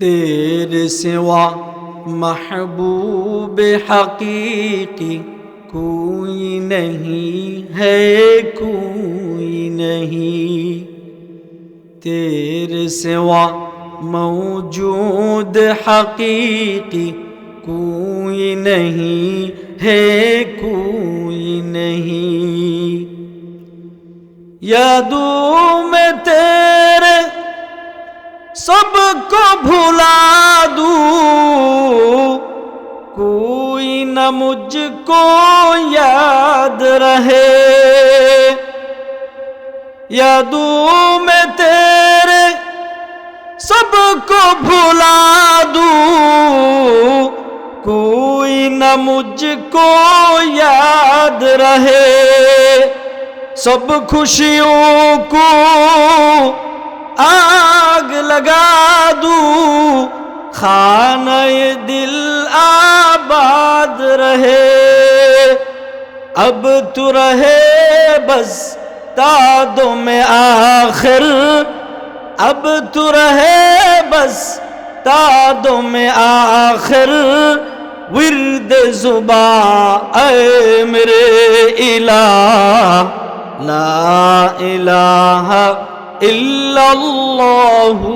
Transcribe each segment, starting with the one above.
تیرے سوا محبوب حقیقی کوئی نہیں ہے، کوئی نہیں۔ تیرے سوا موجود حقیقی کوئی نہیں ہے، کوئی نہیں۔ یادوں میں تیرے سب کو بھلا دوں۔ کوئی نہ مجھ کو یاد رہے۔ یادوں میں تیرے سب کو بھلا دوں۔ کوئی نہ مجھ کو یاد رہے۔ سب خوشیوں کو آگ لگا دوں۔ خانہ دل آباد رہے۔ اب تو رہے بس تادوں میں آخر۔ اب تو رہے بس تادوں میں آخر۔ ورد زبا اے میرے الہ، لا الہ ইল্লাল্লাহু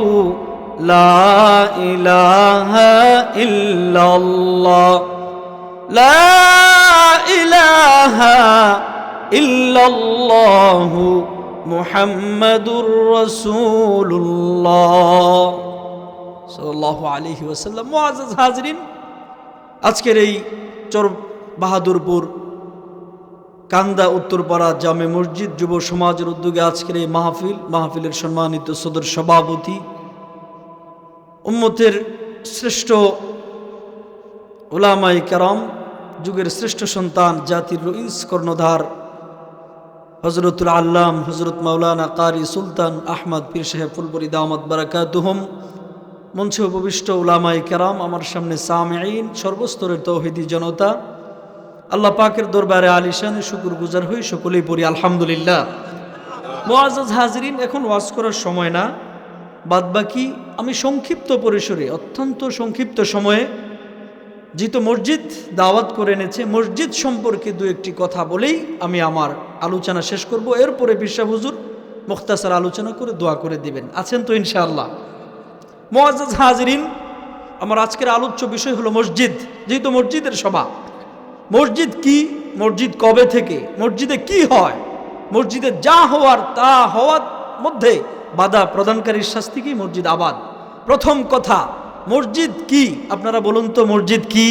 লা ইলাহা ইল্লাল্লাহ। লা ইলাহা ইল্লাল্লাহু মুহাম্মাদুর রাসূলুল্লাহ। সাল্লাল্লাহু আলাইহি ওয়াসাল্লাম। মুআজ্জাজ হাজরিন, আজকের এই চর বাহাদুরপুর কান্দা উত্তরপাড়া জামে মসজিদ যুব সমাজের উদ্যোগে আজকের এই মাহফিল, মাহফিলের সম্মানিত সদর সভাপতি। উম্মতের শ্রেষ্ঠ ওলামাই কারাম, যুগের শ্রেষ্ঠ সন্তান, জাতির রইস কর্ণধার হজরতুল আল্লাম হজরত মাওলানা কারি সুলতান আহমদ পীর সাহেব ফুলপুরি দামদ বারাকাতুহম। মঞ্চে উপবিষ্ট উলামাই কেরাম, আমার সামনে সামেইন সর্বস্তরের তৌহিদি জনতা। আল্লাহ পাকের দরবারে আলিশান শুকুর গুজার হই সকলেই পড়ি, আলহামদুলিল্লাহ। মোয়াজ হাজরিন, এখন ওয়াজ করার সময় না। বাদবাকি আমি সংক্ষিপ্ত পরিসরে, অত্যন্ত সংক্ষিপ্ত সময়ে যেহেতু মসজিদ দাওয়াত করে এনেছে। মসজিদ সম্পর্কে দু একটি কথা বলেই আমি আমার আলোচনা শেষ করব। এরপরে বিশ্বাস হুজুর মুখতাসার আলোচনা করে দোয়া করে দিবেন। আছেন তো ইনশাআল্লাহ। মোয়াজ হাজরিন, আমার আজকের আলোচ্য বিষয় হলো মসজিদ, যেহেতু মসজিদের সভা। মসজিদ কি? মসজিদ কবে থেকে? মসজিদে কি হয়? মসজিদে যা হওয়ার তা হওয়ার মধ্যে বাধা প্রদানকারীর শাস্তি কি? মসজিদ আবাদ। প্রথম কথা, মসজিদ কি? আপনারা বলুন তো, মসজিদ কি?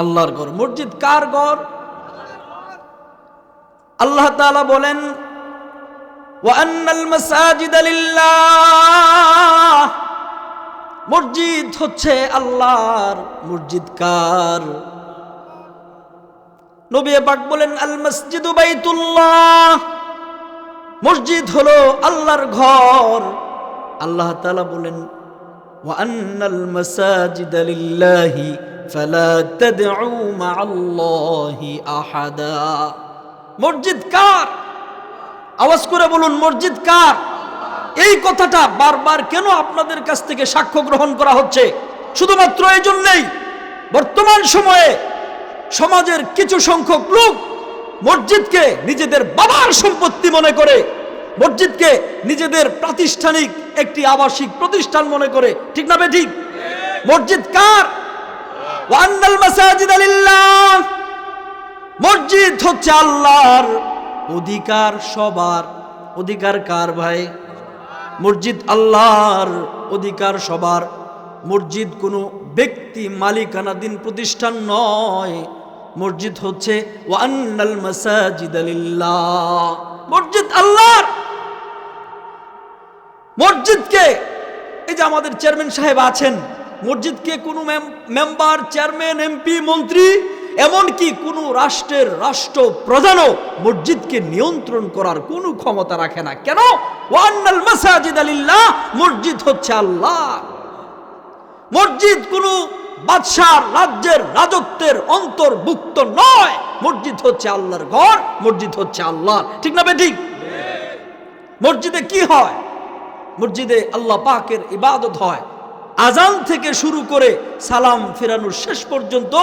আল্লাহর ঘর। মসজিদ কার ঘর? আল্লাহ তাআলা বলেন ওয়ান্নাল মাসাজিদ লিল্লাহ। মসজিদ হচ্ছে আল্লাহর মসজিদ কার? নবী পাক বলেন, আল মসজিদ বাইতুল্লাহ। মসজিদ হলো আল্লাহর ঘর। আল্লাহ তাআলা বলেন, ওয়া আন্নাল মাসাজিদ লিল্লাহি ফালা তাদউ মা আল্লাহি আহাদা। মসজিদ কার? আওয়াজ করে বলুন, মসজিদ কার? এই কথাটা বারবার কেন আপনাদের কাছ থেকে সাক্ষ্য গ্রহণ করা হচ্ছে? শুধুমাত্র এই জন্যেই বর্তমান সময়ে সমাজের কিছু সংখ্যক লোক মসজিদকে নিজেদের বাবার সম্পত্তি মনে করে, মসজিদকে নিজেদের প্রাতিষ্ঠানিক একটি আবাসিক প্রতিষ্ঠান মনে করে। ঠিক না ঠিক মসজিদ কার? মাসাজিদ আলিল্লাহ মসজিদ হচ্ছে আল্লাহর অধিকার সবার। অধিকার কার ভাই? মসজিদ আল্লাহর অধিকার সবার। মসজিদ কোনো ব্যক্তি মালিকানাধীন প্রতিষ্ঠান নয়। মসজিদ হচ্ছে মসজিদ আল্লাহর। মসজিদকে, এই যে আমাদের চেয়ারম্যান সাহেব আছেন, মসজিদকে কোনো মেম্বার, চেয়ারম্যান, এমপি, মন্ত্রী এমনকি কোনো রাষ্ট্রের রাষ্ট্র প্রধানও মসজিদকে নিয়ন্ত্রণ করার কোনো ক্ষমতা রাখে না। কেন? মাসাজিদ হচ্ছে আল্লাহ। মসজিদ কোনো বাদশাহ রাজ্যের রাজত্বের অন্তর্ভুক্ত নয়। মসজিদ হচ্ছে আল্লাহর ঘর, মসজিদ হচ্ছে আল্লাহ ঠিক না বে ঠিক মসজিদে কি হয়? মসজিদে আল্লাহ পাকের ইবাদত হয়। আজান থেকে শুরু করে সালাম ফেরানোর শেষ পর্যন্ত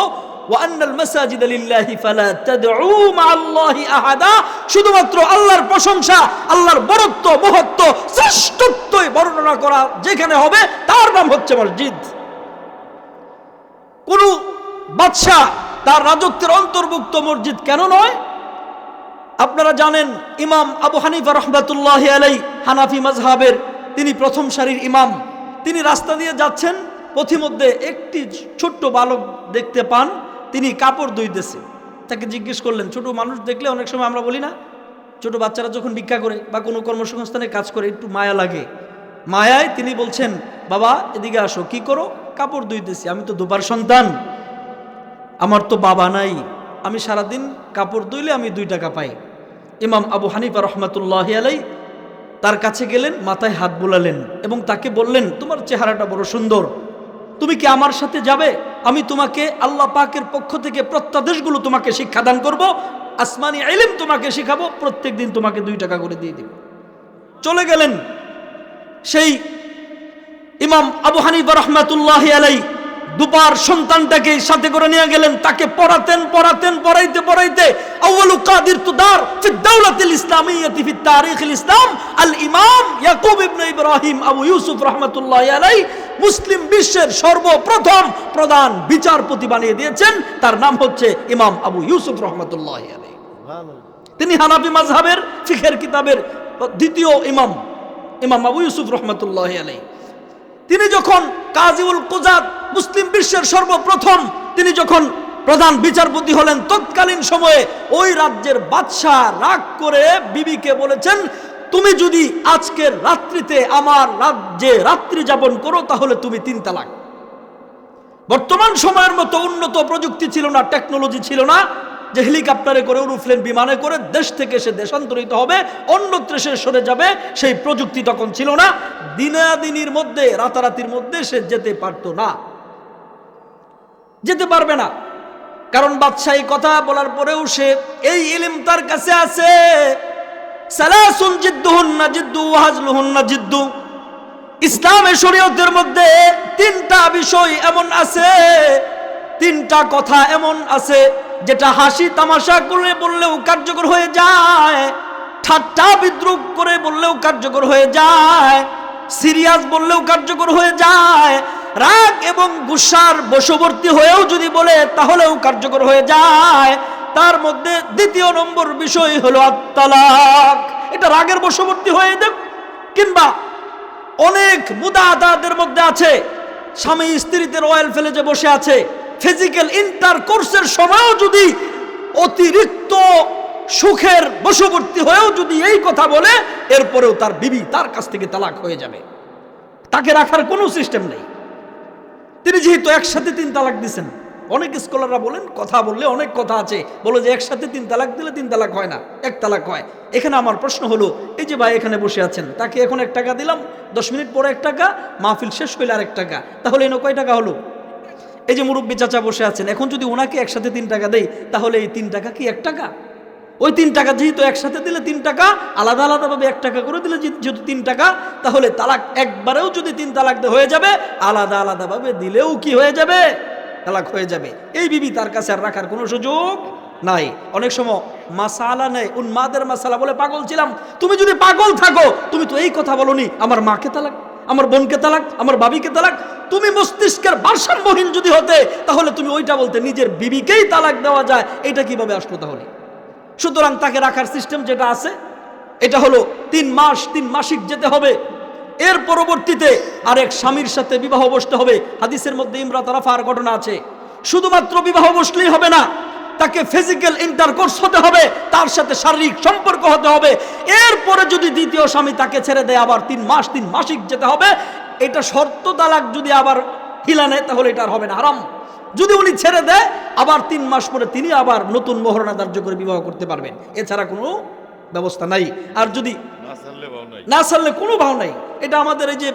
আহাদা শুধুমাত্র আল্লাহর প্রশংসা, আল্লাহর বরত্ব, মহত্ব, শ্রেষ্ঠত্বই বর্ণনা করা যেখানে হবে, তার নাম হচ্ছে মসজিদ। কোন বাদশাহ তার রাজত্বের অন্তর্ভুক্ত মসজিদ কেন নয়? আপনারা জানেন, ইমাম আবু হানিফা রহমাতুল্লাহ আলাই হানাফি মাজহাবের তিনি প্রথম সারির ইমাম। তিনি রাস্তা দিয়ে যাচ্ছেন, পথিমধ্যে একটি ছোট্ট বালক দেখতে পান। তিনি কাপড় ধুইতেছে। তাকে জিজ্ঞেস করলেন, ছোট মানুষ দেখলে অনেক সময় আমরা বলি না, ছোট বাচ্চারা যখন ভিক্ষা করে বা কোনো কর্মসংস্থানে কাজ করে, একটু মায়া লাগে। মায়ায় তিনি বলছেন, বাবা, এদিকে আসো, কি করো? কাপড় ধুইতেছি, আমি তো দুবার সন্তান। আমার তো বাবা নাই। আমি সারাদিন কাপড় ধুইলে আমি দুই টাকা পাই। ইমাম আবু হানিফা রহমাতুল্লাহ আলাই তার কাছে গেলেন, মাথায় হাত বোলালেন এবং তাকে বললেন, তোমার চেহারাটা বড় সুন্দর। তুমি কি আমার সাথে যাবে? আমি তোমাকে আল্লাহ পাকের পক্ষ থেকে প্রত্যাদেশগুলো তোমাকে শিক্ষাদান করব, আসমানি এলিম তোমাকে শিখাবো প্রত্যেক দিন তোমাকে দুই টাকা করে দিয়ে দিব। চলে গেলেন সেই ইমাম আবু হানিফ রহমাতুল্লাহ আলাই দুপার সন্তানটাকে সাথে করে নিয়ে গেলেন, তাকে পড়াতেন পড়াতেন, পড়াইতে পড়াইতে আউয়ালু কাদির তুদার ফি দাওলাতিল ইসলামিyyati ফি তারিখিল ইসলাম, আল ইমাম ইয়াকুব ইবনে ইব্রাহিম আবু ইউসুফ রাহমাতুল্লাহ আলাই মুসলিম বিশ্বের সর্বপ্রথম প্রধান বিচারপতি বানিয়ে দিয়েছেন, তার নাম হচ্ছে ইমাম আবু ইউসুফ রহমাতুল্লাহ আলাই তিনি হানাফি মাজহাবের ফিখের কিতাবের দ্বিতীয় ইমাম ইমাম আবু ইউসুফ রহমতুল্লাহ আলাই তিনি যখন কাজীউল কুজাত মুসলিম বিশ্বের সর্বপ্রথম, তিনি যখন প্রধান বিচারপতি হলেন, তৎকালীন সময়ে ওই রাজ্যের বাদশাহ রাগ করে বিবিকে বলেছেন, তুমি যদি আজকের রাত্রিতে আমার রাজ্যে রাত্রি যাপন করো, তাহলে তুমি তিন তালাক। বর্তমান সময়ের মতো উন্নত প্রযুক্তি ছিল না, টেকনোলজি ছিল না যে হেলিকপ্টারে করে উরুফলেন বিমানে করে দেশ থেকে সে দেশান্তরিত হবে, অন্যত্র সে সরে যাবে, সেই প্রযুক্তি তখন ছিল না। দিনাদিনীর মধ্যে, রাতারাতির মধ্যে সে যেতে পারতো না। যেতে পারবে না। কারণ বাদশাহী কথা বলার পরেও সে এই ইলিম তার কাছে আছে। জিদ্দু জিদ্দু। মধ্যে তিনটা বিষয় এমন আছে, তিনটা কথা এমন আছে। যেটা হাসি তামাশা করে বললেও কার্যকর হয়ে যায়, ঠাট্টা বিদ্রুপ করে বললেও কার্যকর হয়ে যায়, সিরিয়াস বললেও কার্যকর হয়ে যায়, রাগ এবং গুসার বশবর্তী হয়েও যদি বলে তাহলেও কার্যকর হয়ে যায়। তার মধ্যে দ্বিতীয় নম্বর বিষয় হলো আত্মালাক। এটা রাগের বশবর্তী হয়ে দেব কিংবা অনেক মুদা মুদাদাদের মধ্যে আছে, স্বামী স্ত্রীতে রয়্যাল ফেলে যে বসে আছে ফিজিক্যাল ইন্টার কোর্সের সময়ও যদি অতিরিক্ত সুখের বশবর্তী হয়েও যদি এই কথা বলে, এরপরেও তার বিবি তার কাছ থেকে তালাক হয়ে যাবে। তাকে রাখার কোনো সিস্টেম নেই। তিনি যেহেতু একসাথে তিন তালাক দিছেন অনেক স্কলাররা বলেন, কথা বললে অনেক কথা আছে। বলে যে একসাথে তিন তালাক দিলে তিন তালাক হয় না, এক তালাক হয়। এখানে আমার প্রশ্ন হলো, এই যে ভাই এখানে বসে আছেন, তাকে এখন এক টাকা দিলাম, দশ মিনিট পরে এক টাকা, মাহফিল শেষ হইলে আরেক টাকা। তাহলে এনে কয় টাকা হলো? এই যে মুরব্বী চাচা বসে আছেন, এখন যদি ওনাকে একসাথে তিন টাকা দেই, তাহলে এই তিন টাকা কি এক টাকা? ওই তিন টাকা যেহেতু একসাথে দিলে তিন টাকা, আলাদা আলাদাভাবে এক টাকা করে দিলে যেহেতু তিন টাকা, তাহলে তালাক একবারেও যদি তিন তালাক হয়ে যাবে, আলাদা আলাদাভাবে দিলেও কি হয়ে যাবে? তালাক হয়ে যাবে। এই বিবি তার কাছে আর রাখার কোনো সুযোগ নাই। অনেক সময় মাসালা নেই উন্মাদের মাসালা বলে পাগল ছিলাম। তুমি যদি পাগল থাকো, তুমি তো এই কথা বলনি, আমার মাকে তালাক আমার বোনকে তালাক, আমার বাবিকে তালাক, তুমি মস্তিষ্কের ভারসাম্যহীন যদি হতে, তাহলে তুমি ওইটা বলতে নিজের বিবিকেই তালাক দেওয়া যায়, এটা কীভাবে আসলো তাহলে? সুতরাং তাকে রাখার সিস্টেম যেটা আছে, এটা হলো তিন মাস, তিন মাসিক যেতে হবে। এর পরবর্তীতে আরেক স্বামীর সাথে বিবাহ বসতে হবে। হাদিসের মধ্যে ইমরাত রাফার ঘটনা আছে। শুধুমাত্র বিবাহ বসলেই হবে না তাকে ফিজিক্যাল ইন্টারকোর্স হতে হবে তার সাথে শারীরিক সম্পর্ক হতে হবে। এরপরে যদি দ্বিতীয় স্বামী তাকে ছেড়ে দেয় আবার তিন মাস তিন মাসিক যেতে হবে এটা শর্ত তালাক যদি আবার হিলা নেয় তাহলে এটা আর হবে না আরাম যদি উনি ছেড়ে দেয় আবার তিন মাস পরে তিনি আবার নতুন মোহরণা ধার্য করে বিবাহ করতে পারবেন। এছাড়া কোনো ব্যবস্থা নাই। আর যদি না ছাড়লে কোনো ভাও নাই। এটা আমাদের এই যে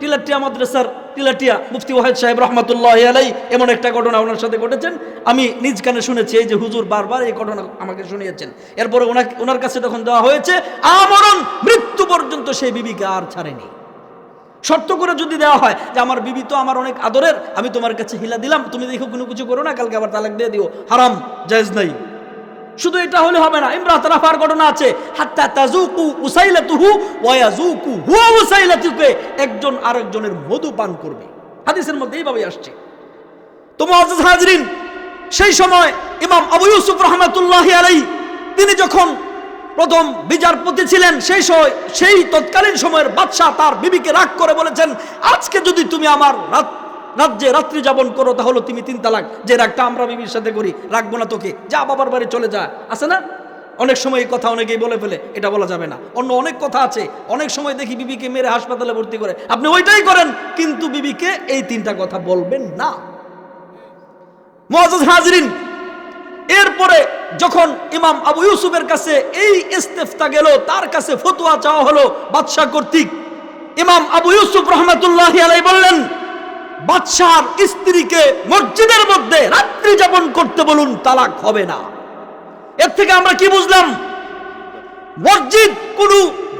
টিলাটিয়া মাদ্রাসার টিলাটিয়া মুফতি ওয়াহেদ সাহেব রহমতুল্লাহ আলাই এমন একটা ঘটনা ওনার সাথে ঘটেছেন। আমি নিজ কানে শুনেছি, এই যে হুজুর বারবার এই ঘটনা আমাকে শুনিয়েছেন। এরপরে ওনাকে ওনার কাছে তখন দেওয়া হয়েছে, আমরণ, মৃত্যু পর্যন্ত সেই বিবিকে আর ছাড়েনি। শর্ত করে যদি দেওয়া হয় যে আমার বিবি তো আমার অনেক আদরের, আমি তোমার কাছে হিলা দিলাম, তুমি দেখো কোনো কিছু করো না, কালকে আবার তালাক দিয়ে দিও। হারাম, জায়েজ নাই। শুধু এটা হলে হবে না, ইমরাত রাফার ঘটনা আছে। হাত্তা তাজুকু উসাইলাতুহু ওয়া ইয়াজুকু হুয়া উসাইলাতুকে, একজন আরেকজনের মধু পান করবে। হাদিসের মধ্যে এইভাবে আসছে। তো মুআজ্জাজ হাজরিন, সেই সময় ইমাম আবু ইউসুফ রহমাতুল্লাহি আলাই তিনি যখন প্রথম বিচারপতি ছিলেন, সেই সময়, সেই তৎকালীন সময়ের বাদশাহ তার বিবিকে রাগ করে বলেছেন, আজকে যদি তুমি আমার রাত রাজ্যে রাত্রি যাপন করো, তাহলে তুমি তিন তালাক। যে রাগটা আমরা বিবির সাথে করি, রাখব না তোকে। যা বাবার বাড়ি চলে যা। আছে না? অনেক সময় এই কথা অনেকেই বলে ফেলে, এটা বলা যাবে না। অন্য অনেক কথা আছে। অনেক সময় দেখি বিবিকে মেরে হাসপাতালে ভর্তি করে। আপনি ওইটাই করেন, কিন্তু বিবিকে এই তিনটা কথা বলবেন না। হাজরিন, এরপরে যখন ইমাম আবু ইউসুফের কাছে এই ইস্তেফতা গেল, তার কাছে ফতোয়া চাওয়া হলো বাদশাহ কর্তৃক। ইমাম আবু ইউসুফ রহমতুল্লাহ আলাই বললেন বাদশার স্ত্রীকে মসজিদের মধ্যে রাত্রি যাপন করতে বলুন, তালাক হবে না। এর থেকে আমরা কি বুঝলাম? মসজিদ কোন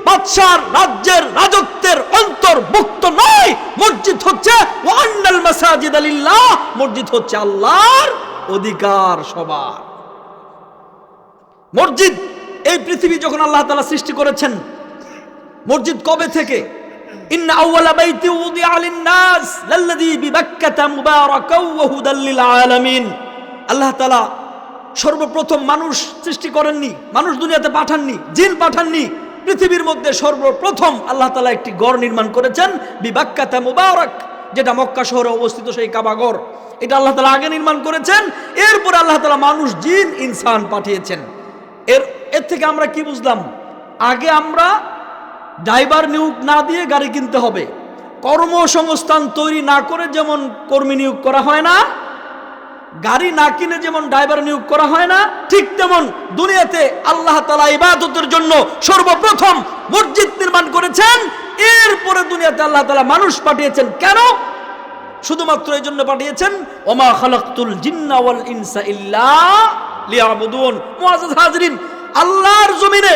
বাদশার রাজ্যের রাজত্বের অন্তর্ভুক্ত নয়। মসজিদ হচ্ছে ওয়ান্নাল মাসাজিদ আলিল্লাহ মসজিদ হচ্ছে আল্লাহর অধিকার সবার। মসজিদ, এই পৃথিবী যখন আল্লাহ তাআলা সৃষ্টি করেছেন, মসজিদ কবে থেকে? আউওয়ালা বাইতি উদিআ লিন-নাস লাল্লাযী বিবাক্কাতা মুবারাকাও ওয়া হুদাল লিল আল্লাহ তাআলা সর্বপ্রথম মানুষ সৃষ্টি করেননি, মানুষ দুনিয়াতে পাঠাননি, জিন পাঠাননি, পৃথিবীর মধ্যে সর্বপ্রথম আল্লাহ তাআলা একটি গড় নির্মাণ করেছেন, বিবাক্কাতা মুবারক, যেটা মক্কা শহরে অবস্থিত সেই কাবাগর এটা আল্লাহ তাআলা আগে নির্মাণ করেছেন, এরপর আল্লাহ তাআলা মানুষ, জিন, ইনসান পাঠিয়েছেন। এর এর থেকে আমরা কি বুঝলাম? আগে আমরা ড্রাইভার নিয়োগ না দিয়ে গাড়ি কিনতে হবে। কর্মসংস্থান তৈরি না করে যেমন কর্মী নিয়োগ করা হয় না, গাড়ি না কিনে যেমন ড্রাইভার নিয়োগ করা হয় না, ঠিক তেমন দুনিয়াতে আল্লাহ তালা ইবাদতের জন্য সর্বপ্রথম মসজিদ নির্মাণ করেছেন। এরপরে দুনিয়াতে আল্লাহ তালা মানুষ পাঠিয়েছেন কেন? শুধুমাত্র এই জন্য পাঠিয়েছেন, ওমা খালাক্তুল জিন্না ওয়াল ইনসা ইল্লা লিয়াবুদুন। মুআজ্জাজ হাজরিন, আল্লাহর জমিনে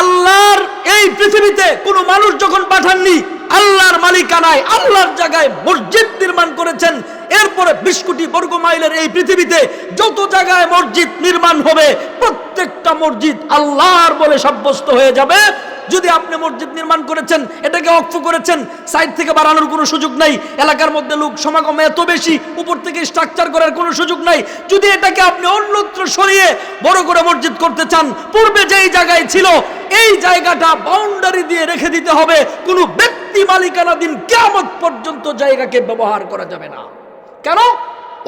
আল্লাহর এই পৃথিবীতে কোনো মানুষ যখন পাঠাননি, আল্লাহর মালিকানায়, আল্লাহর জায়গায় মসজিদ নির্মাণ করেছেন, এরপরে বিশ কোটি বর্গ মাইলের এই পৃথিবীতে যত জায়গায় মসজিদ নির্মাণ হবে, প্রত্যেকটা মসজিদ আল্লাহর বলে সাব্যস্ত হয়ে যাবে। যদি আপনি মসজিদ নির্মাণ করেছেন, এটাকে অক্ষ করেছেন, সাইড থেকে বাড়ানোর কোনো সুযোগ নাই, এলাকার মধ্যে লোক সমাগম এত বেশি, উপর থেকে স্ট্রাকচার করার কোনো সুযোগ নাই, যদি এটাকে আপনি অন্যত্র সরিয়ে বড় করে মসজিদ করতে চান, পূর্বে যেই জায়গায় ছিল, এই জায়গাটা বাউন্ডারি দিয়ে রেখে দিতে হবে, কোনো ব্যক্তি মালিকানাধীন কেমন পর্যন্ত জায়গাকে ব্যবহার করা যাবে না। কেন?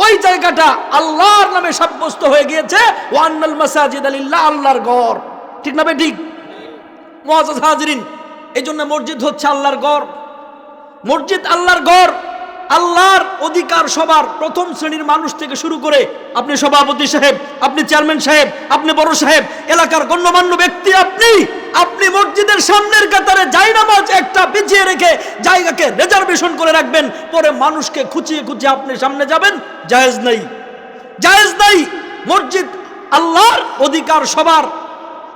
ওই জায়গাটা আল্লাহর নামে সাব্যস্ত হয়ে গিয়েছে ওয়ান্নাল মাসাজিদ আলিল্লাহ আল্লাহর ঘর। ঠিক না ঠিক? মহাজাজ হাজরিন। এই জন্য মসজিদ হচ্ছে আল্লাহর গড় মসজিদ আল্লাহর গড় আল্লাহর অধিকার সবার প্রথম শ্রেণির মানুষ থেকে শুরু করে আপনি সভাপতি সাহেব, আপনি চেয়ারম্যান সাহেব, আপনি বড় সাহেব, এলাকার গণ্যমান্য ব্যক্তি আপনি আপনি মসজিদের সামনের কাতারে জায়নামাজ একটা পিছিয়ে রেখে জায়গাকে রিজার্ভেশন করে রাখবেন, পরে মানুষকে খুঁচিয়ে খুঁচিয়ে আপনি সামনে যাবেন, জায়েজ নাই। জায়েজ নাই। মসজিদ আল্লাহর অধিকার সবার।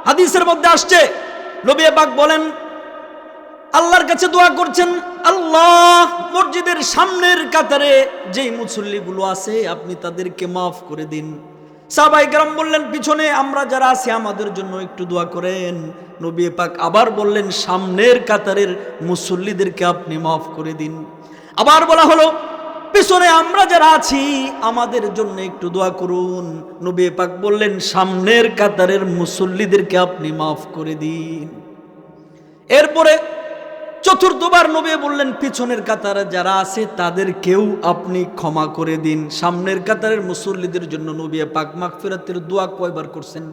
হাদিসের মধ্যে আসছে নবী বলেন, আল্লাহর কাছে দোয়া করছেন, আল্লাহ মসজিদের সামনের কাতারে যেই মুসল্লিগুলো আছে, আপনি তাদেরকে মাফ করে দিন। সাবাই গ্রাম বললেন, পিছনে আমরা যারা আছি, আমাদের জন্য একটু দোয়া করেন। নবী পাক আবার বললেন, সামনের কাতারের মুসল্লিদেরকে আপনি মাফ করে দিন। আবার বলা হলো পিছনে আমরা যারা আছি, আমাদের জন্য একটু দোয়া করুন। নবী পাক বললেন, সামনের কাতারের মুসল্লিদেরকে আপনি মাফ করে দিন। এরপরে চতুর্থবার নবী বললেন, পিছনের কাতারে যারা আছে তাদেরকেও আপনি ক্ষমা করে দিন। সামনের কাতারের মুসল্লিদের জন্য নবী পাক মাগফিরাতের দোয়া কয়বার করছেন?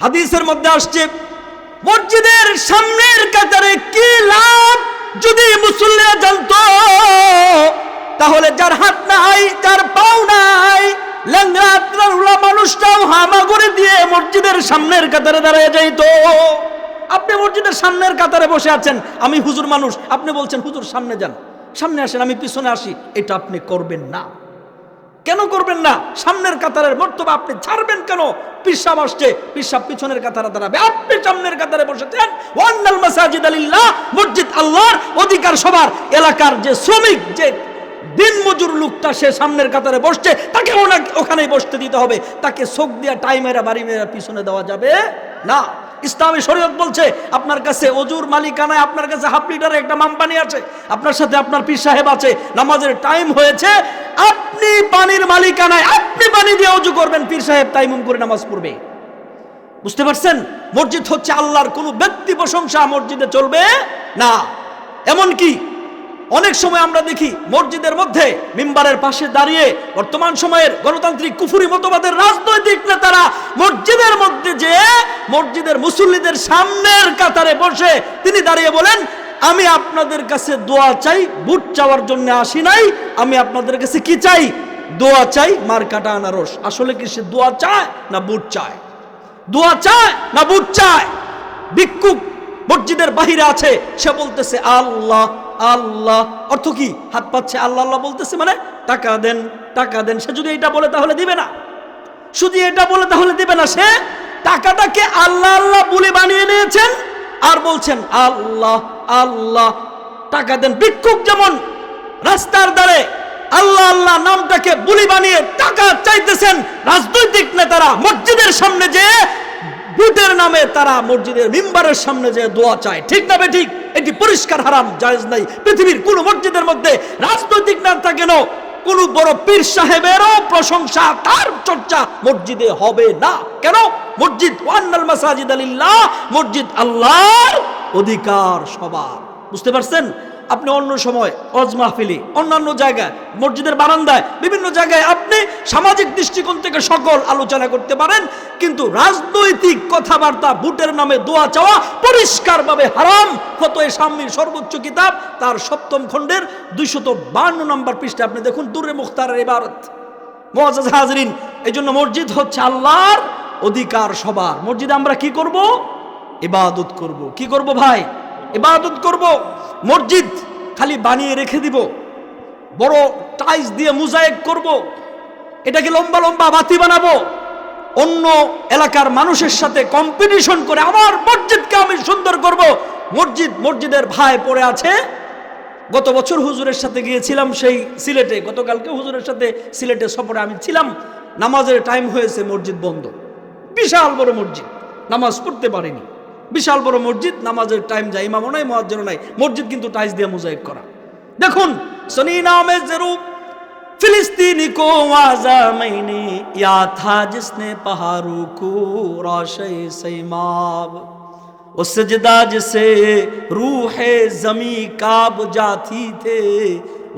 হাদিসের মধ্যে আসছে, মসজিদের সামনের কাতারে কি লাভ যদি মুসল্লিরা জানতো? তাহলে যার হাত নাই, যার পাও নাই ল্যাংরা মানুষটাও হামাগুড়ি দিয়ে মসজিদের সামনের কাতারে দাঁড়িয়ে যাইতো। আপনি মসজিদের সামনের কাতারে বসে আছেন, আমি হুজুর মানুষ, আপনি বলছেন, হুজুর, সামনে যান, সামনে আসেন, আমি পিছনে আসি। এটা আপনি করবেন না। কেন করবেন না? সামনের কাতারের মর্তবা আপনি ছাড়বেন কেন? পিসাব আসছে, পিসাব পিছনের কাতারে দাঁড়াবে। আপনি সামনের কাতারে বসেছেন ওয়ান্নাল মাসাজিদ আলিল্লাহ মসজিদ আল্লাহর অধিকার সবার, এলাকার যে শ্রমিক, যে দিন মজুর লোকটা সে সামনের কাতারে বসছে, তাকে ওনা- ওখানেই বসতে দিতে হবে। তাকে শোক দিয়া টাইমেরা বাড়ি মেয়েরা পিছনে দেওয়া যাবে না। ইসলামী শরীয়ত বলছে, আপনার কাছে অজুর মালিকানায় আপনার কাছে হাফ লিটারে একটা মামপানি আছে, আপনার সাথে আপনার পীর সাহেব আছে, নামাজের টাইম হয়েছে, আপনি পানির মালিকানায় আপনি পানি দিয়ে অজু করবেন, পীর সাহেব তাইমুম করে নামাজ পড়বে। বুঝতে পারছেন? মসজিদ হচ্ছে আল্লাহর কোনো ব্যক্তি প্রশংসা মসজিদে চলবে না। এমন কি অনেক সময় আমরা দেখি মসজিদের মধ্যে মিম্বারের পাশে দাঁড়িয়ে বর্তমান সময়ের গণতান্ত্রিক কুফুরি মতবাদের রাজনৈতিক নেতারা মসজিদের মধ্যে যে মসজিদের মুসল্লিদের সামনের কাতারে বসে তিনি দাঁড়িয়ে বলেন, আমি আপনাদের কাছে দোয়া চাই, বুট চাওয়ার জন্য আসি নাই, আমি আপনাদের কাছে কি চাই? দোয়া চাই মার কাটা আনারস। আসলে কি সে দোয়া চায় না বুট চায়? দোয়া চায় না বুট চায়? ভিক্ষুক মসজিদের আছে, সে বলতেছে, আল্লাহ আল্লাহ। অর্থ কি? হাত পাচ্ছে, আল্লাহ আল্লাহ বলতেছে মানে টাকা দেন টাকা দেন। সে যদি এটা বলে তাহলে দিবে না। শুধু এটা বলে তাহলে দিবে না, সে টাকাটাকে আল্লাহ আল্লাহ বলে বানিয়ে নিয়েছেন আর বলছেন, আল্লাহ আল্লাহ। টাকা দেন, ভিক্ষুক যেমন রাস্তার দ্বারে আল্লাহ আল্লাহ নামটাকে বুলি বানিয়ে টাকা চাইতেছেন রাজনৈতিক নেতারা মসজিদের সামনে যে বুটের নামে তারা মসজিদের মিম্বারের সামনে যে দোয়া চায়। ঠিক না ঠিক? এটি পরিষ্কার হারাম, জায়েজ নাই। পৃথিবীর কোন মসজিদের মধ্যে রাজনৈতিক নেতা কেন? কোন বড় পীর সাহেবেরও প্রশংসা, তার চর্চা মসজিদে হবে না। কেন? মসজিদ ওয়ান্নাল মাসাজিদ আলিল্লাহ মসজিদ আল্লাহর অধিকার সবার। বুঝতে পারছেন? আপনি অন্য সময় অজ মাহফিলি, অন্যান্য জায়গায়, মসজিদের বারান্দায়, বিভিন্ন জায়গায় আপনি সামাজিক দৃষ্টিকোণ থেকে সকল আলোচনা করতে পারেন, কিন্তু রাজনৈতিক কথাবার্তা বুটের নামে দোয়া চাওয়া পরিষ্কারভাবে হারাম। ফতোয় সাম্যের সর্বোচ্চ কিতাব, তার সপ্তম খণ্ডের দুইশত বান্ন নম্বর পৃষ্ঠে। আপনি দেখুন দুরে মুখতারের ইবারত। মহাজাজ হাজরিন এই জন্য মসজিদ হচ্ছে আল্লাহর অধিকার সবার। মসজিদে আমরা কি করব? ইবাদত করব। কি করব ভাই? ইবাদত করব। মসজিদ খালি বানিয়ে রেখে দিব। বড় টাইলস দিয়ে মুজায়েক করব। এটাকে লম্বা লম্বা বাতি বানাবো। অন্য এলাকার মানুষের সাথে কম্পিটিশন করে আমার মসজিদকে আমি সুন্দর করব। মসজিদ, মসজিদের ভাই পড়ে আছে। গত বছর হুজুরের সাথে গিয়েছিলাম সেই সিলেটে। গতকালকে হুজুরের সাথে সিলেটে সফরে আমি ছিলাম। নামাজের টাইম হয়েছে মসজিদ বন্ধ। বিশাল বড় মসজিদ। নামাজ পড়তে পারিনি। বিশাল বড় মসজিদ، নামাজের টাইম যায় ইমামও নাই মহাজ্জেনও নাই। মসজিদ কিন্তু টাইস দিয়ে মোজাইক করা। দেখুন، সনি নামে জেরুপ فلسطینی کو وازا میں نے یا تھا جس نے پہاڑوں کو روشے سیماب وہ سجدہ جسے روح زمیں کا بجا تھی تھے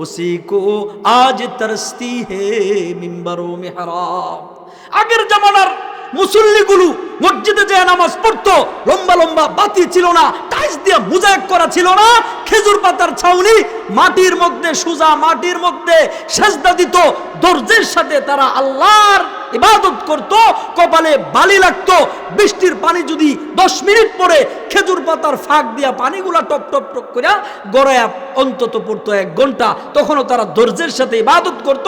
اسی کو آج ترستی ہے ممبروں میں حرام اگر جمنر মুসল্লিগুলো মসজিদে যে নামাজ পড়তো। লম্বা লম্বা বাতি ছিল না টাইস দিয়ে মুজাক করা ছিল না। খেজুর পাতার ছাউনি মাটির মধ্যে, সুজা মাটির মধ্যে সেজদা দিত। দর্জের সাথে তারা আল্লাহর ইবাদত করত, কপালে বালি লাগতো। বৃষ্টির পানি যদি দশ মিনিট পরে খেজুর পাতার ফাঁক দিয়া পানিগুলা টপ টপ টপ করে গড়ায়া অন্তত পড়তো এক ঘণ্টা, তখনও তারা দর্জের সাথে ইবাদত করত।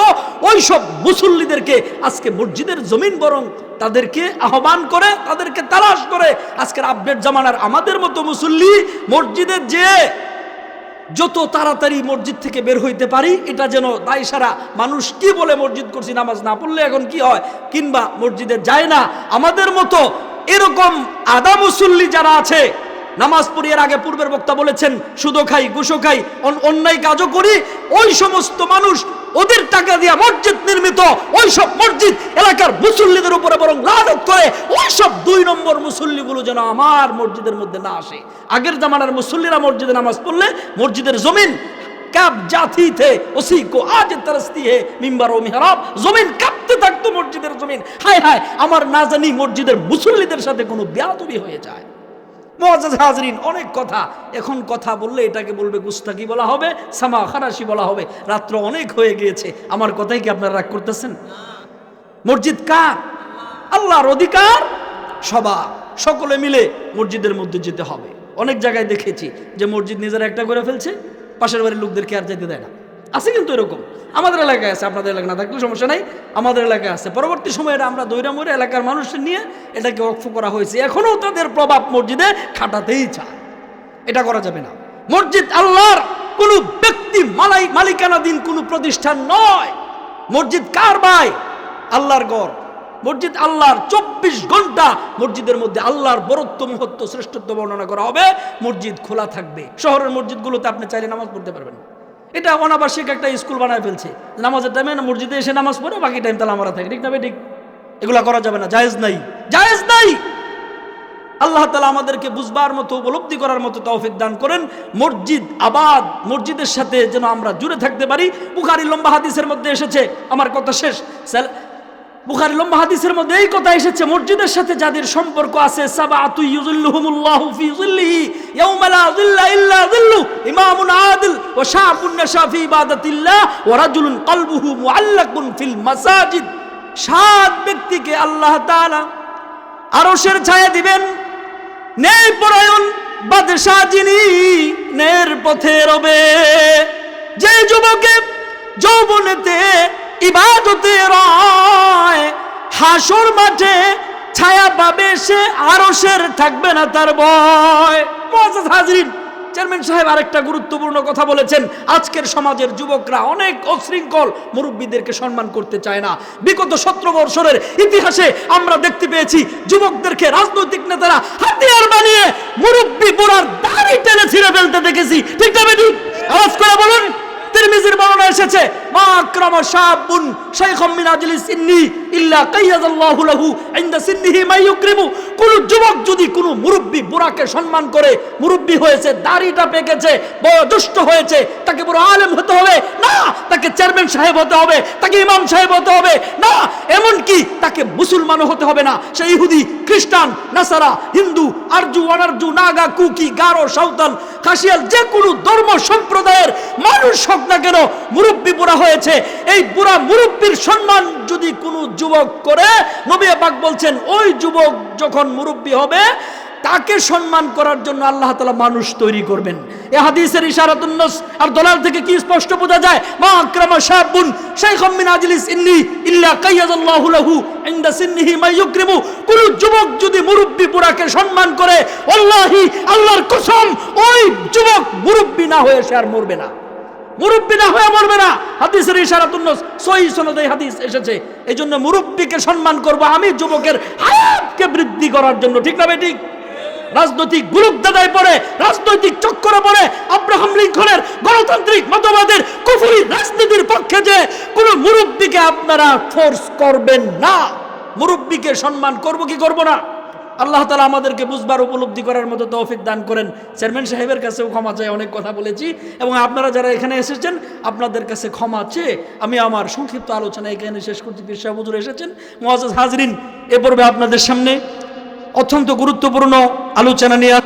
ওই সব মুসল্লিদেরকে আজকে মসজিদের জমিন বরং তাদেরকে আহ্বান করে, তাদেরকে তালাশ করে, আজকের আপডেট জামানার আমাদের মতো মুসল্লি মসজিদের যে যত তাড়াতাড়ি মসজিদ থেকে বের হইতে পারি, এটা যেন দায় সারা মানুষ কি বলে মসজিদ করছি, নামাজ না পড়লে এখন কি হয়? কিংবা মসজিদে যায় না, আমাদের মতো এরকম আদা মুসল্লি যারা আছে, নামাজ পড়িয়ার আগে পূর্বের বক্তা বলেছেন সুদো খাই, গুসো খাই, অন- অন্যায় কাজও করি, ওই সমস্ত মানুষ ওদের টাকা দিয়া মসজিদ নির্মিত ওই সব মসজিদ এলাকার মুসল্লিদের উপরে বরং লালত করে ওই সব দুই নম্বর মুসল্লিগুলো যেন আমার মসজিদের মধ্যে না আসে। আগের জামানার মুসল্লিরা মসজিদে নামাজ পড়লে মসজিদের জমিন কাপ জাতি থে ওসি কো আজ তরসতি হে, মিম্বার ও মিহরাব, জমিন কাঁপতে থাকতো মসজিদের জমিন। হায় হায়, আমার না জানি মসজিদের মুসল্লিদের সাথে কোনো বেয়াদবি হয়ে যায়। মহাজাজ হাজরিন, অনেক কথা। এখন কথা বললে এটাকে বলবে গুস্তাকি বলা হবে, সামা খারাসি বলা হবে। রাত্র অনেক হয়ে গিয়েছে। আমার কথাই কি আপনারা রাগ করতেছেন? মসজিদ কার? আল্লাহর অধিকার? সবা সকলে মিলে মসজিদের মধ্যে যেতে হবে। অনেক জায়গায় দেখেছি যে মসজিদ নিজেরা একটা করে ফেলছে, পাশের বাড়ির লোকদেরকে আর যেতে দেয় না। আছে কিন্তু এরকম। আমাদের এলাকায় আছে, আপনাদের এলাকা না থাকলে সমস্যা নাই। আমাদের এলাকায় আছে। পরবর্তী সময়ে এটা আমরা দৈরামরে এলাকার মানুষের নিয়ে এটাকে অক্ষ করা হয়েছে। এখনও তাদের প্রভাব মসজিদে খাটাতেই চায়। এটা করা যাবে না। মসজিদ আল্লাহর কোন ব্যক্তি মালাই, মালিকানাধীন কোনো প্রতিষ্ঠান নয়। মসজিদ কার ভাই? আল্লাহর গড় মসজিদ আল্লাহর চব্বিশ ঘণ্টা মসজিদের মধ্যে আল্লাহর বরত্ব, মহত্ব, শ্রেষ্ঠত্ব বর্ণনা করা হবে। মসজিদ খোলা থাকবে। শহরের মসজিদগুলোতে আপনি চাইলে নামাজ পড়তে পারবেন। না। এটা অনাবাসিক একটা স্কুল বানায় ফেলছে। নামাজের টাইমে মসজিদে এসে নামাজ পড়ে, বাকি টাইম তাহলে আমরা থাকি। ঠিক না ঠিক? এগুলো করা যাবে না। জায়েজ নাই। জায়েজ নাই! আল্লাহ তালা আমাদেরকে বুঝবার মতো, উপলব্ধি করার মতো তৌফিক দান করেন। মসজিদ আবাদ, মসজিদের সাথে যেন আমরা জুড়ে থাকতে পারি। বুখারি লম্বা হাদিসের মধ্যে এসেছে। আমার কথা শেষ। বুখারি লম্বা হাদিসের মধ্যে এই কথা এসেছে, মসজিদের সাথে যাদের সম্পর্ক আছে ইমামুন আদিল কলবুহু মুআল্লাকুন ফিল সাত ব্যক্তিকে আল্লাহ আরশের ছায়া দিবেন ন্যায় পরায়ণ বাদশাহ যিনি ন্যায়ের পথে রবে। যে যুবকে যৌবনেতে ইবাদতে হাসর মাঠে ছায়া পাবে সে, আরশের থাকবে না তার মুআজ্জাজ হাজরিন, চেয়ারম্যান সাহেব আরেকটা গুরুত্বপূর্ণ কথা বলেছেন। আজকের সমাজের যুবকরা অনেক অশৃঙ্খল, মুরব্বীদেরকে সম্মান করতে চায় না। বিগত সতেরো বছরের ইতিহাসে আমরা দেখতে পেয়েছি, যুবকদেরকে রাজনৈতিক নেতারা হাতিয়ার বানিয়ে মুরব্বী বুড়ার দাড়ি টেনে ছিঁড়ে ফেলতে দেখেছি। ঠিক আওয়াজ করে বলুন। তিরমিজির বর্ণনা এসেছে, মা আক্রামা শাবুন সিন্নি ইল্লা লাহু ইনদা সিন্নিহি কোন যুবক যদি মুরব্বি বুড়াকে সম্মান করে, মুরব্বি হয়েছে, দাড়িটা পেকেছে বয়োজ্যেষ্ঠ হয়েছে, তাকে বড় আলেম হতে হবে, না, তাকে চেয়ারম্যান সাহেব হতে হবে, তাকে ইমাম সাহেব হতে হবে, না এমন কি তাকে মুসলমানও হতে হবে না। সে ইহুদি, খ্রিস্টান, নাসারা, হিন্দু, আরজু, অনারজু, নাগা, কুকি, গারো, সাঁওতাল খাসিয়াল যে কোনো ধর্ম সম্প্রদায়ের মানুষ হোক না কেন মুরব্বী বুড়া হয়েছে। এই বুড়া মুরব্বীর সম্মান যদি কোনো যুবক করে, নবী পাক বলছেন, ওই যুবক যখন মুরব্বী হবে তাকে সম্মান করার জন্য আল্লাহ তালা মানুষ তৈরি করবেন। এ হাদিসের ইশারাতুন্নস আর দলাল থেকে কি স্পষ্ট বোঝা যায়? মা আক্রামা শাবুন, শাইখাম মিন আজলিস ইন্নি ইল্লা কাইয়াযাল্লাহু লাহু ইনদা সিন্নিহি মা ইউকরিমু। কোন যুবক যদি মুরব্বি বুড়াকে সম্মান করে আল্লাহি আল্লাহর কসম, ওই যুবক মুরব্বি না হয়ে সে আর মরবে না। মুরব্বী না হয়ে মরবে না। হাদিসের ইশারাতুন্নস সহি সনদে হাদিস এসেছে। এই জন্য মুরব্বীকে সম্মান করব আমি যুবকের হায়াতকে বৃদ্ধি করার জন্য। ঠিক না ঠিক? রাজনৈতিক গুরুদাদায় পড়ে, রাজনৈতিক চক্করে পড়ে, আব্রাহাম লিঙ্কনের গণতান্ত্রিক মতবাদের কুফুরি রাজনীতির পক্ষে যে কোনো মুরব্বীকে আপনারা ফোর্স করবেন না। মুরব্বীকে সম্মান করব কি করব না? আল্লাহ তালা আমাদেরকে বুঝবার উপলব্ধি করার মতো তৌফিক দান করেন। চেয়ারম্যান সাহেবের কাছেও ক্ষমা চাই, অনেক কথা বলেছি। এবং আপনারা যারা এখানে এসেছেন, আপনাদের কাছে ক্ষমা চেয়ে আমি আমার সংক্ষিপ্ত আলোচনা এখানে শেষ করছি। সাহেব এসেছেন। মহাজ হাজরিন, এ পর্বে আপনাদের সামনে অত্যন্ত গুরুত্বপূর্ণ আলোচনা নিয়ে